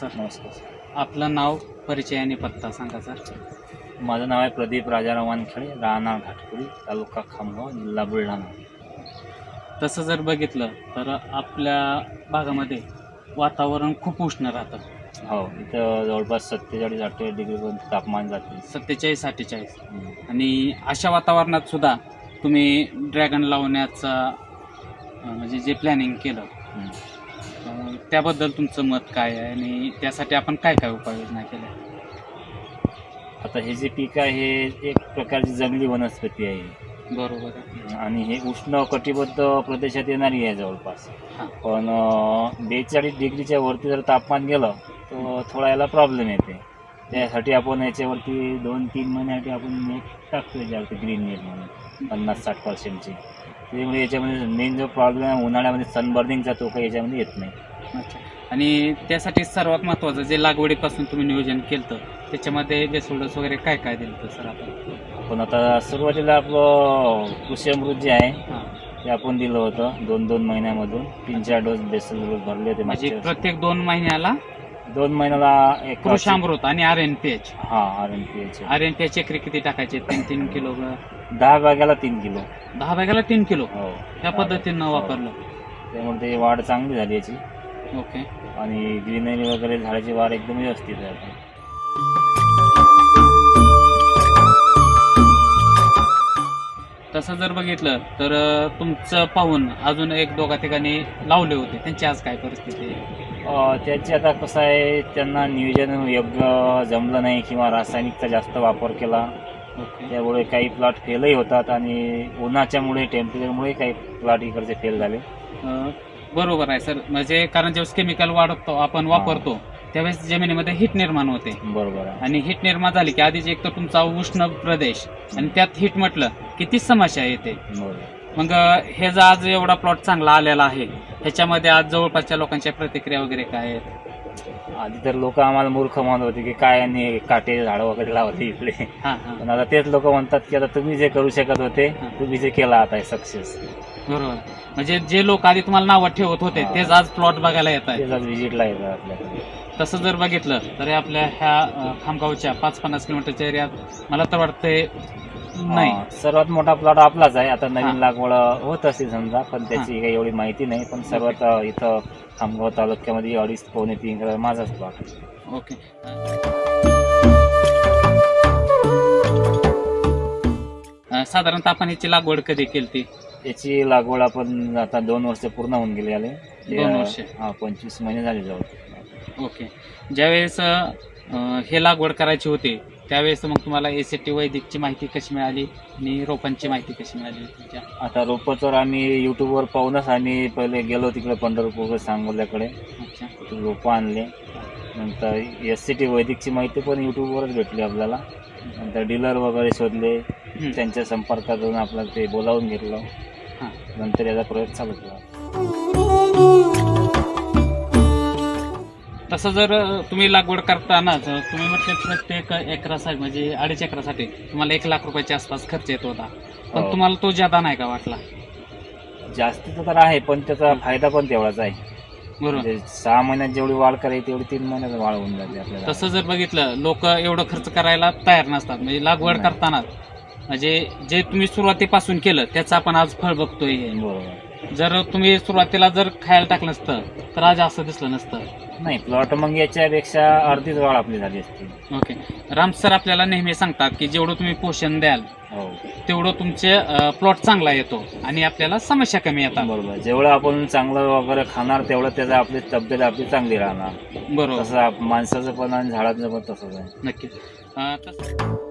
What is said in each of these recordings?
Sir नमस्कार sir. आपलं नाव परिचय आणि पत्ता सांगा सर. माझं नाव आहे प्रदीप राजाराम वानखेडे राहणार घाटपुरी तालुका खामगाव जिल्हा बुलढाणा. तसं जर बघितलं तर आपल्या भागामध्ये वातावरण खूप उष्ण राहतं. हो इथं जवळपास सत्तेचाळीस अठ्ठेचाळीस डिग्रीपर्यंत तापमान जाते. सत्तेचाळीस अठ्ठेचाळीस. हम्म. आणि अशा वातावरणात सुद्धा तुम्ही ड्रॅगन लावण्याचा अं, म्हणजे जे प्लॅनिंग केलं हम्म. त्याबद्दल तुमचं मत काय आहे आणि त्यासाठी आपण काय काय उपाययोजना केल्या? आता हे जे पीक आहे हे एक प्रकारची जंगली वनस्पती आहे. बरोबर आहे. आणि हे उष्ण कटिबद्ध प्रदेशात येणारी आहे जवळपास. हां. पण बेचाळीस डिग्रीच्या वरती जर तापमान गेलं तर थोडा याला प्रॉब्लेम येते. त्यासाठी आपण याच्यावरती दोन तीन महिन्यासाठी आपण नेट टाकतो याच्यावरती ग्रीन नेट म्हणून पन्नास साठ पर्सेंटची त्यामुळे याच्यामध्ये मेन जो प्रॉब्लेम आहे उन्हाळ्यामध्ये सनबर्निंगचा तो काही याच्यामध्ये येत नाही. अच्छा. आणि त्यासाठी सर्वात महत्त्वाचं जे लागवडीपासून तुम्ही नियोजन केलं त्याच्यामध्ये बेसोल्डस वगैरे काय काय दिलं सर आपण? पण आता सुरुवातीला आपलं कृषी अमृत जे आहे ते आपण दिलं होतं दोन दोन महिन्यामधून. तीन चार डोस बेसल डोस भरले होते म्हणजे वर्षी. प्रत्येक दोन महिन्याला दोन महिन्याला एक कृषामृत आणि आर एन पी एच. हा R N P H. R N P H एकरी किती टाकायचे तीन तीन किलो दहा बॅगाला तीन किलो. दहा बॅगाला तीन किलो? हो. ह्या पद्धतीनं हो. वापरलं. त्यामुळे ते वाढ चांगली झाली याची. ओके. आणि ग्रीनरी वगैरे झाडाची वाढ एकदम व्यवस्थित आहे. तसं जर बघितलं तर तुमचं पाहून अजून एक दोघा ठिकाणी लावले होते. त्यांची आज काय परिस्थिती आहे? त्याची आता कसं आहे त्यांना नियोजन योग्य जमलं नाही किंवा रासायनिकचा जास्त वापर केला. त्यामुळे काही प्लॉट फेलही होतात आणि उन्हाच्यामुळे टेम्परेचरमुळे काही प्लॉट इकडचे फेल झाले. बरोबर आहे सर. म्हणजे कारण ज्यावेळेस केमिकल वाढवतो आपण वापरतो. त्यावेळेस जमिनीमध्ये हिट निर्माण होते. बरोबर आहे. आणि हिट निर्माण झाली की आधीच एक तर तुमचा उष्ण प्रदेश आणि त्यात हिट म्हटलं की ती समस्या येते. बरोबर. मग अं, हे जर आज एवढा प्लॉट चांगला आलेला आहे ह्याच्यामध्ये आज जवळपासच्या लोकांच्या प्रतिक्रिया वगैरे काय आहेत? आधी तर लोक आम्हाला मूर्ख म्हणत होते की काय आणि काटे झाडं वगैरे लावते इकडे. हां हां. पण आता तेच लोक म्हणतात की आता तुम्ही जे करू शकत होते. तुम्ही जे केलं आता सक्सेस बरोबर. म्हणजे जे लोक आधी तुम्हाला नावं ठेवत होते हा. तेच आज प्लॉट बघायला येत आहे तेच आज व्हिजिटला येतात आपल्याकडे. तसं जर बघितलं तर हे आपल्या ह्या अं, खामगावच्या पाच पन्नास किलोमीटरच्या एरियात मला तर वाटतंय नाही. हा, सर्वात मोठा प्लॉट आपलाच आहे. आता हा. नवीन लागवड होत असेल समजा पण त्याची काही एवढी माहिती नाही. पण सर्वात अ, इथं खामगाव तालुक्यामध्ये अडीच पावणे तीन एकर माझाच प्लॉट आहे. ओके. अं, साधारणतः आपण ह्याची लागवड कधी केली ती? याची लागवड आपण आता दोन वर्ष पूर्ण होऊन गेली आले दोन वर्ष. हा पंचवीस महिने झाले जवळ. ओके. ज्यावेळेस हे लागवड करायची होती त्यावेळेस मग तुम्हाला एस टी वैदिकची माहिती कशी मिळाली आणि रोपांची माहिती कशी मिळाली तुमच्या? आता रोपं तर आम्ही युट्यूबवर पाहूनच आम्ही पहिले गेलो तिकडे पंढरपूर सांगोल्याकडे. रोपं आणले. नंतर एस सी टी वैदिकची माहिती पण युट्यूबवरच भेटली आपल्याला. नंतर डीलर वगैरे शोधले. त्यांच्या संपर्कात जाऊन आपल्याला ते बोलावून घेतलं. नंतर याचा प्रयोग चालू केला तसं जर तुम्ही लागवड करताना जर तुम्ही म्हटले प्रत्येक एकरासाठी म्हणजे अडीच एकरासाठी तुम्हाला एक लाख रुपयाच्या आसपास खर्च येत होता. पण हो. तुम्हाला तो ज्यादा नाही का वाटला? जास्तीचा तर आहे पण त्याचा फायदा पण तेवढाच आहे. बरोबर. म्हणजे सहा महिन्यात जेवढी वाढ करायची तेवढी तीन महिन्यात वाढ होऊन जाते आपल्याला. तसं जर बघितलं लोक एवढं खर्च करायला तयार नसतात. म्हणजे लागवड. करताना म्हणजे जे तुम्ही सुरुवातीपासून केलं त्याचं आपण आज फळ बघतोय हे. बरोबर. जर तुम्ही सुरुवातीला जर खायला टाकलं नसतं तर आज असं दिसलं नसतं. नाही प्लॉट मग याच्यापेक्षा अर्धीच वाढ आपली झाली असती. ओके. राम सर आपल्याला नेहमी सांगतात की जेवढं तुम्ही पोषण द्याल हो. तेवढं तुमचे प्लॉट चांगला येतो आणि आपल्याला समस्या कमी येतात. बरोबर. जेवढं आपण चांगलं वगैरे खाणार तेवढं त्याचा आपली तब्येत आपली चांगली राहणार. बरोबर. तसं आप- माणसाचं पण आणि झाडाचं पण तसंच आहे. नक्की अं, तस-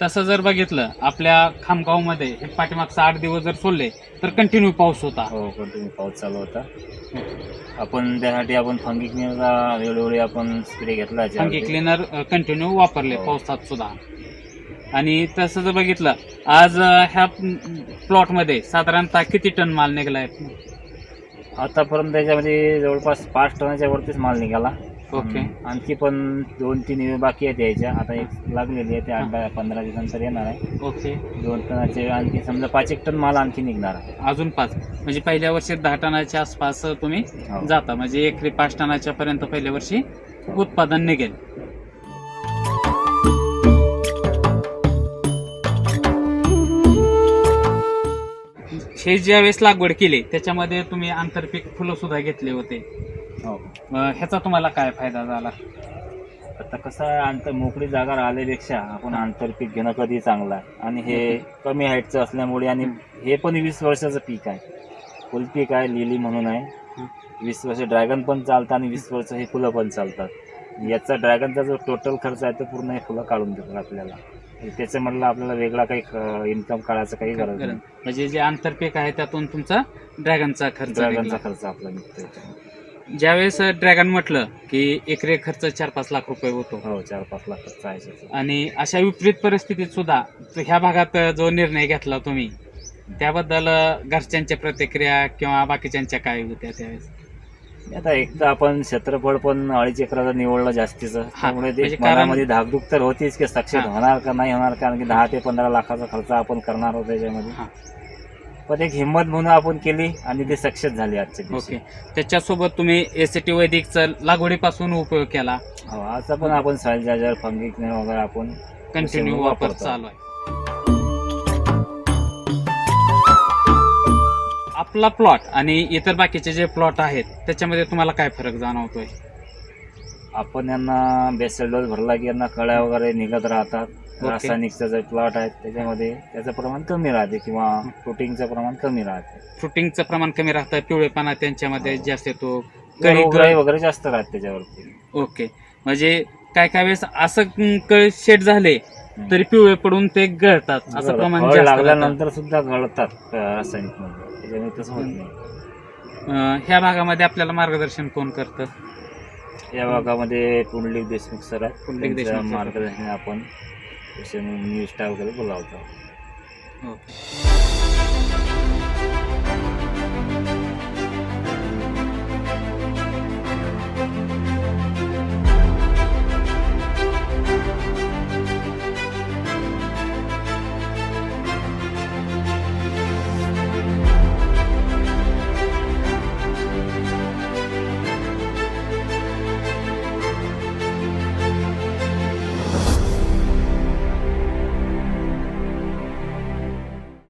तसं जर बघितलं आपल्या खामगावमध्ये हे पाठीमागचा आठ दिवस जर सोडले तर कंटिन्यू पाऊस होता हो कंटिन्यू पाऊस चालू होता आपण त्यासाठी आपण फंगी क्लिनरचा वेळोवेळी आपण स्प्रे घेतला फंगी. क्लिनर कंटिन्यू वापरले हो. पावसात सुद्धा आणि तसं जर बघितलं आज अं, ह्या प्लॉटमध्ये साधारणतः किती टन माल निघलाय आतापर्यंत त्याच्यामध्ये जवळपास पाच टनाच्या वरतीच माल निघाला ओके. आणखी पण दोन तीन वेळ बाकी आहेत यायच्या. आता एक लागलेली आहे ते आठ दहा पंधरा दिवसानंतर येणार आहे. ओके. दोन टनाचे आणखी समजा पाच एक टन माल आणखी निघणार आहे. अजून पाच. म्हणजे पहिल्या वर्षी दहा टनाच्या आसपास तुम्ही हो. जाता. म्हणजे एकरी पाच टनाच्या पर्यंत पहिल्या वर्षी उत्पादन निघेल. हे ज्या वेळेस लागवड केली त्याच्यामध्ये तुम्ही आंतरपीक फुलं सुद्धा घेतले होते. हो. अं, ह्याचा तुम्हाला काय फायदा झाला? आता कसं आहे अंतर मोकळी जागा राहिल्यापेक्षा आपण आंतरपीक घेणं कधी चांगलं आहे. आणि हे कमी हाईटचं असल्यामुळे आणि हे पण वीस वर्षाचं पीक आहे. फुल पीक आहे लिली म्हणून आहे. वीस वर्ष ड्रॅगन पण चालतं आणि वीस वर्ष हे फुलं पण चालतात. याचा ड्रॅगनचा जो टोटल खर्च आहे तो पूर्ण हे फुलं काढून देतात आपल्याला. त्याचं म्हटलं आपल्याला वेगळा काही इन्कम काढायचं काही गरज नाही. म्हणजे जे आंतरपीक आहे त्यातून तुमचा ड्रॅगनचा खर्च ड्रॅगनचा. खर्च आपला निघतो. ज्यावेळेस ड्रॅगन म्हटलं की एकरी खर्च चार पाच लाख रुपये होतो हो चार पाच लाख खर्च आहे त्याचा. आणि अशा विपरीत परिस्थितीत सुद्धा ह्या भागात जो निर्णय घेतला तुम्ही त्याबद्दल घरच्यांच्या प्रतिक्रिया किंवा बाकीच्यांच्या काय होत्या त्यावेळेस आता एक तर आपण क्षेत्रफळ पण अडीच एकराचं निवडलं जास्तीचं त्यामुळे ते म्हणजे कारण- मनामध्ये धाकधूक तर होतीच की हा. होणार का नाही होणार कारण की दहा ते पंधरा लाखाचा खर्च आपण करणार होतो त्याच्यामध्ये हा. पण एक हिंमत म्हणून आपण केली आणि ते सक्सेस झाली आजच्या दिवशी. ओके. त्याच्यासोबत तुम्ही एसीटी वैदिकचा लागवडीपासून उपयोग केला. हो आता पण आपण सॉइल चार्जर फंगिक वगैरे आपण कंटिन्यू वापर वापरतो. चालू आहे. आपला प्लॉट आणि इतर बाकीचे जे प्लॉट आहेत त्याच्यामध्ये तुम्हाला काय फरक जाणवतोय? आपण यांना बेसल डोस भरला की यांना कळ्या वगैरे निघत राहतात. रासायनिकचं जे प्लॉट आहे त्याच्यामध्ये त्याचं प्रमाण कमी राहते किंवा फ्रुटिंगचं प्रमाण कमी राहते. फ्रुटिंगचं प्रमाण कमी राहतं पिवळेपणा त्यांच्यामध्ये हो. जास्त येतो कळी वगैरे जास्त राहते त्याच्यावरती. ओके. म्हणजे काय काय वेळेस असं कळ शेट झाले तरी पिवळे पडून ते गळतात असं प्रमाण फळ जास्त राहतं. लागल्यानंतर सुद्धा गळतात रासायनिकमध्ये त्याच्यामुळे तसं होत नाही. अं, ह्या भागामध्ये आपल्याला मार्गदर्शन कोण करतं? या भागामध्ये पुंडलिक देशमुख सर आहेत. पुंडलिक त्यांच्या देशमुख सर. मार्गदर्शनाने आपण न्यूज वगैरे बोलावतो ओके.